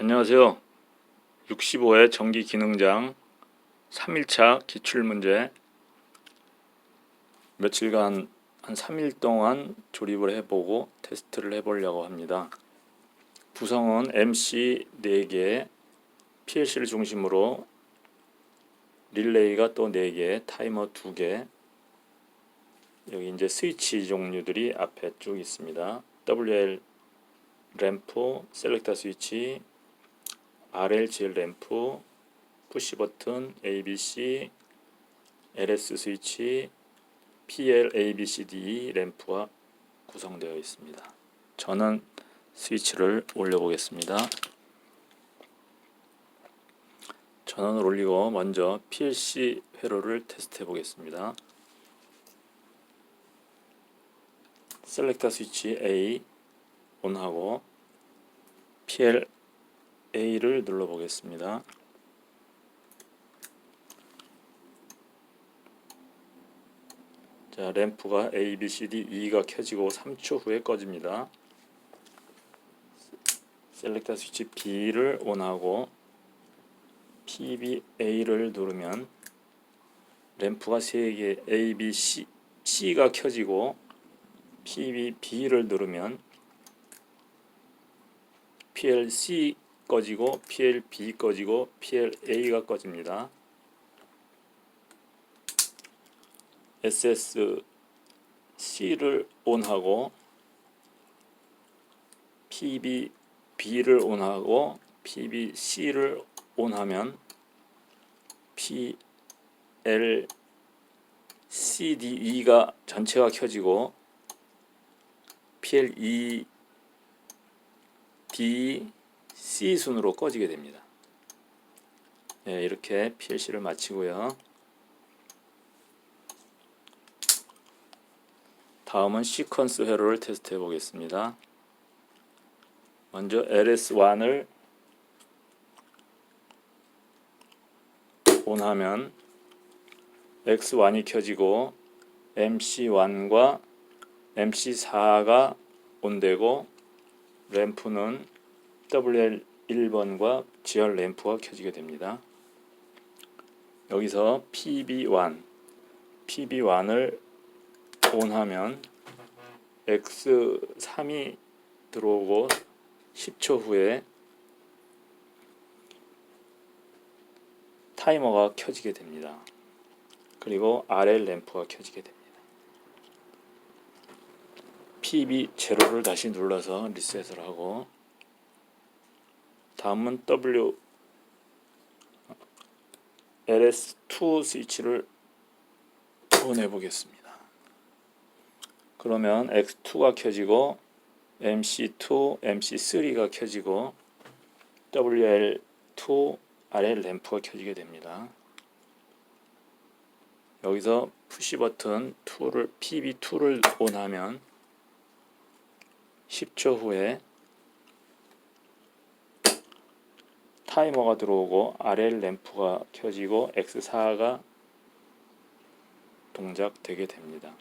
안녕하세요. 65회 정기 기능장 3일차 기출 문제 며칠간 한 3일 동안 조립을 해보고 테스트를 해보려고 합니다. 구성은 MC 4개, PLC를 중심으로 릴레이가 또 4개, 타이머 2개, 여기 이제 스위치 종류들이 앞에 쭉 있습니다. WL 램프, 셀렉터 스위치, RLGL 램프, 푸시 버튼, ABC, LS 스위치, PL, ABCD 램프와 구성되어 있습니다. 저는 스위치를 올려보겠습니다. 전원을 올리고 먼저 PLC 회로를 테스트해 보겠습니다. 셀렉터 스위치 A 온하고 PL A를 눌러 보겠습니다. 자, 램프가 A, B, C, D, E가 켜지고 3초 후에 꺼집니다. 셀렉터 스위치 B를 온하고 PBA를 누르면 램프가 3개 A, B, C, C가 켜지고 PBB를 누르면 PLC 꺼지고 PLB 꺼지고 PLA가 꺼집니다. SSC를 온하고 PBB를 온하고 PBC를 온하면 PLCDE가 전체가 켜지고 PLE D, C 순으로 꺼지게 됩니다. 네, 이렇게 PLC를 마치고요. 다음은 시퀀스 회로를 테스트해 보겠습니다. 먼저 LS1을 온하면 X1이 켜지고 MC1과 MC4가 온되고 램프는 WL 1번과 GR 램프가 켜지게 됩니다. 여기서 PB1, PB1을 온하면 X3이 들어오고 10초 후에 타이머가 켜지게 됩니다. 그리고 RL 램프가 켜지게 됩니다. PB 제로를 다시 눌러서 리셋을 하고 다음은 W LS2 스위치를 온해 보겠습니다. 그러면 X2가 켜지고 MC2, MC3가 켜지고 WL2 RL 램프가 켜지게 됩니다. 여기서 푸시 버튼 2를 PB2를 온하면 10초 후에 타이머가 들어오고 RL 램프가 켜지고 X4가 동작되게 됩니다.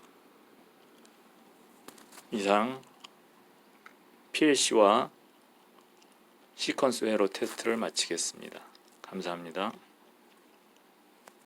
이상 PLC와 시퀀스 회로 테스트를 마치겠습니다. 감사합니다.